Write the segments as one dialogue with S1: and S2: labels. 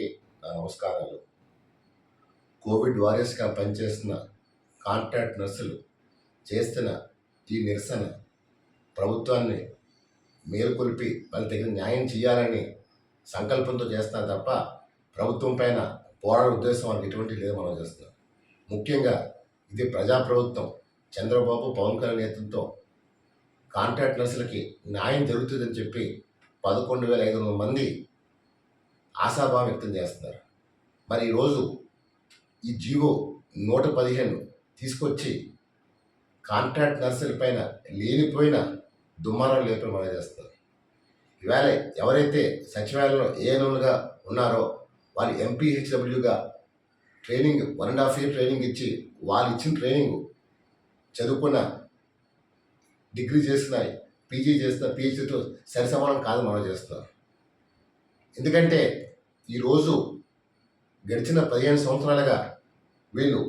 S1: నమస్కారాలు. కోవిడ్ వారియర్స్గా పనిచేస్తున్న కాంట్రాక్ట్ నర్సులు చేస్తున్న ఈ నిరసన ప్రభుత్వాన్ని మేలుకొల్పి వాళ్ళ తగిన న్యాయం చేయాలని సంకల్పంతో చేస్తున్నారు తప్ప ప్రభుత్వం పైన పోరాడే ఉద్దేశం వాళ్ళకి ఎటువంటి లేదు మనం చేస్తున్నాం. ముఖ్యంగా ఇది ప్రజాప్రభుత్వం. చంద్రబాబు పవన్ కళ్యాణ్ నేతృత్వం కాంట్రాక్ట్ నర్సులకి న్యాయం జరుగుతుందని చెప్పి పదకొండు వేల ఐదు వందల మంది ఆశాభావం వ్యక్తం చేస్తున్నారు. మరి ఈరోజు ఈ జీవో నూట పదిహేను తీసుకొచ్చి కాంట్రాక్ట్ నర్సుల పైన లేనిపోయిన దుమ్మారాలు లేపడం మనం చేస్తారు ఇవాళ ఎవరైతే సచివాలయంలో ఏఎన్ఎంలుగా ఉన్నారో వాళ్ళు ఎంపీహెచ్డబ్ల్యూగా training one and half year training ఇచ్చి వాళ్ళు ఇచ్చిన ట్రైనింగ్ చదువుకున్న డిగ్రీ చేసిన పీజీ చేసిన పీహెచ్డీతో సరిసమానం కాదు మనం చేస్తున్నాం. ఎందుకంటే ఈరోజు గడిచిన పదిహేను సంవత్సరాలుగా వీళ్ళు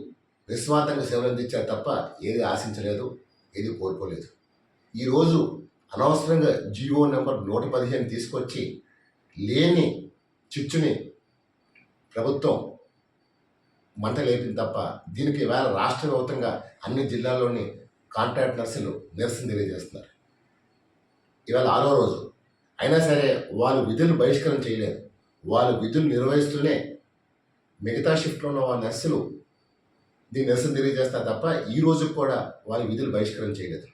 S1: నిస్వార్థంగా సేవలు అందించారు తప్ప ఏది ఆశించలేదు ఏది కోరుకోలేదు ఈరోజు అనవసరంగా జియో నెంబర్ నూట పదిహేను తీసుకొచ్చి లేని చిచ్చుని ప్రభుత్వం మంట లేపింది తప్ప దీనికి వేళ రాష్ట్ర వ్యాప్తంగా అన్ని జిల్లాల్లోని కాంట్రాక్ట్ నర్సులు నిరసన తెలియజేస్తున్నారు. ఇవాళ ఆరో రోజు. అయినా సరే వాళ్ళు విధులు బహిష్కరణ చేయలేదు. వాళ్ళు విధులు నిర్వహిస్తూనే మిగతా షిఫ్ట్లో ఉన్న వాళ్ళ నర్సులు దీన్ని నిరసన తెలియజేస్తారు తప్ప ఈ రోజు కూడా వాళ్ళ విధులు బహిష్కరణ చేయలేదు.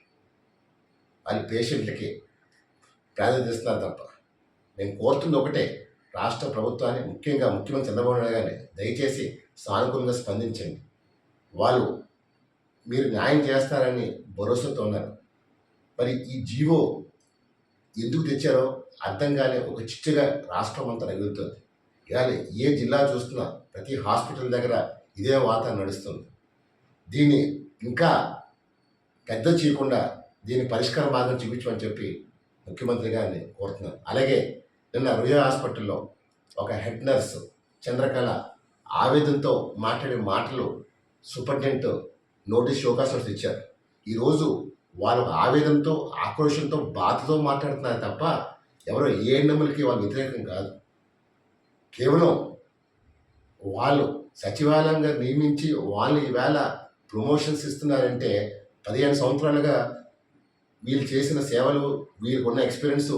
S1: వాళ్ళ పేషెంట్లకి ప్రాధాన్యత ఇస్తున్నారు తప్ప. నేను కోరుతుంది ఒకటే రాష్ట్ర ప్రభుత్వాన్ని ముఖ్యంగా ముఖ్యమంత్రి చంద్రబాబు నాయుడు గారిని దయచేసి సానుకూలంగా స్పందించండి. వాళ్ళు మీరు న్యాయం చేస్తారని భరోసాతో ఉన్నారు. మరి ఈ జీవో ఎందుకు తెచ్చారో అర్థం కాలే ఒక చిట్టుగా రాష్ట్రం అంతా రగులుతుంది. ఇవాళ ఏ జిల్లా చూస్తున్నా ప్రతి హాస్పిటల్ దగ్గర ఇదే వాతావరణం నడుస్తుంది. దీన్ని ఇంకా పెద్ద చేయకుండా దీని పరిష్కార మార్గం చూపించమని చెప్పి ముఖ్యమంత్రి గారిని కోరుతున్నాను. అలాగే నిన్న రుయా హాస్పిటల్లో ఒక హెడ్ నర్స్ చంద్రకళ ఆవేదనతో మాట్లాడే మాటలు సూపరింటెండెంట్ నోటీస్ షోకాస్ ఇచ్చారు ఈరోజు వాళ్ళ ఆవేదనతో ఆక్రోషంతో బాధతో మాట్లాడుతున్నారు తప్ప ఎవరో ఏ ఎన్నములకి వాళ్ళు వ్యతిరేకం కాదు. కేవలం వాళ్ళు సచివాలయంగా నియమించి వాళ్ళు ఈవేళ ప్రమోషన్స్ ఇస్తున్నారంటే పదిహేను సంవత్సరాలుగా వీళ్ళు చేసిన సేవలు వీళ్ళకు ఉన్న ఎక్స్పీరియన్స్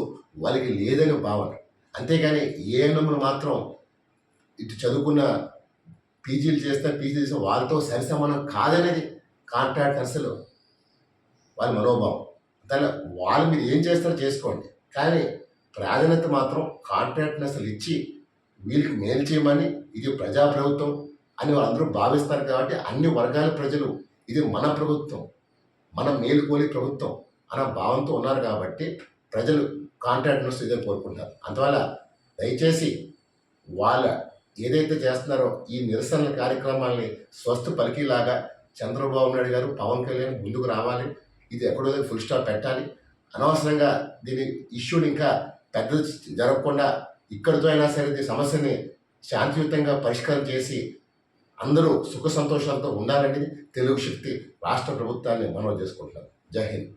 S1: వాళ్ళకి లేదని భావన. అంతేగాని ఏఎన్ఎంలు మాత్రం ఇటు చదువుకున్న పీజీలు చేస్తే పీజీ చేసిన వాళ్ళతో సరిసమానం కాదనేది కాంట్రాక్టర్స్లు వాళ్ళ మనోభావం. దాని వాళ్ళు మీరు ఏం చేస్తారో చేసుకోండి. కానీ ప్రాధాన్యత మాత్రం కాంట్రాక్ట్నెస్లు ఇచ్చి వీళ్ళకి మేలు చేయమని ఇది ప్రజాప్రభుత్వం అని వాళ్ళందరూ భావిస్తారు కాబట్టి అన్ని వర్గాల ప్రజలు ఇది మన ప్రభుత్వం మన మేలుకోలి ప్రభుత్వం అన్న భావంతో ఉన్నారు కాబట్టి ప్రజలు కాంట్రాక్టర్స్ ఇదే కోరుకుంటారు. అందువల్ల దయచేసి వాళ్ళ ఏదైతే చేస్తున్నారో ఈ నిరసన కార్యక్రమాల్ని స్వస్థ పలికిలాగా చంద్రబాబు నాయుడు గారు పవన్ కళ్యాణ్ ముందుకు రావాలి. ఇది ఎక్కడో ఫుల్ స్టాప్ పెట్టాలి. అనవసరంగా దీని ఇష్యూని ఇంకా పెద్ద జరగకుండా ఇక్కడితో అయినా సరే ఈ సమస్యని శాంతియుతంగా పరిష్కారం చేసి అందరూ సుఖ సంతోషాలతో ఉండాలని తెలుగు శక్తి రాష్ట్ర ప్రభుత్వాన్ని మనవి చేసుకుంటున్నారు జై హింద్.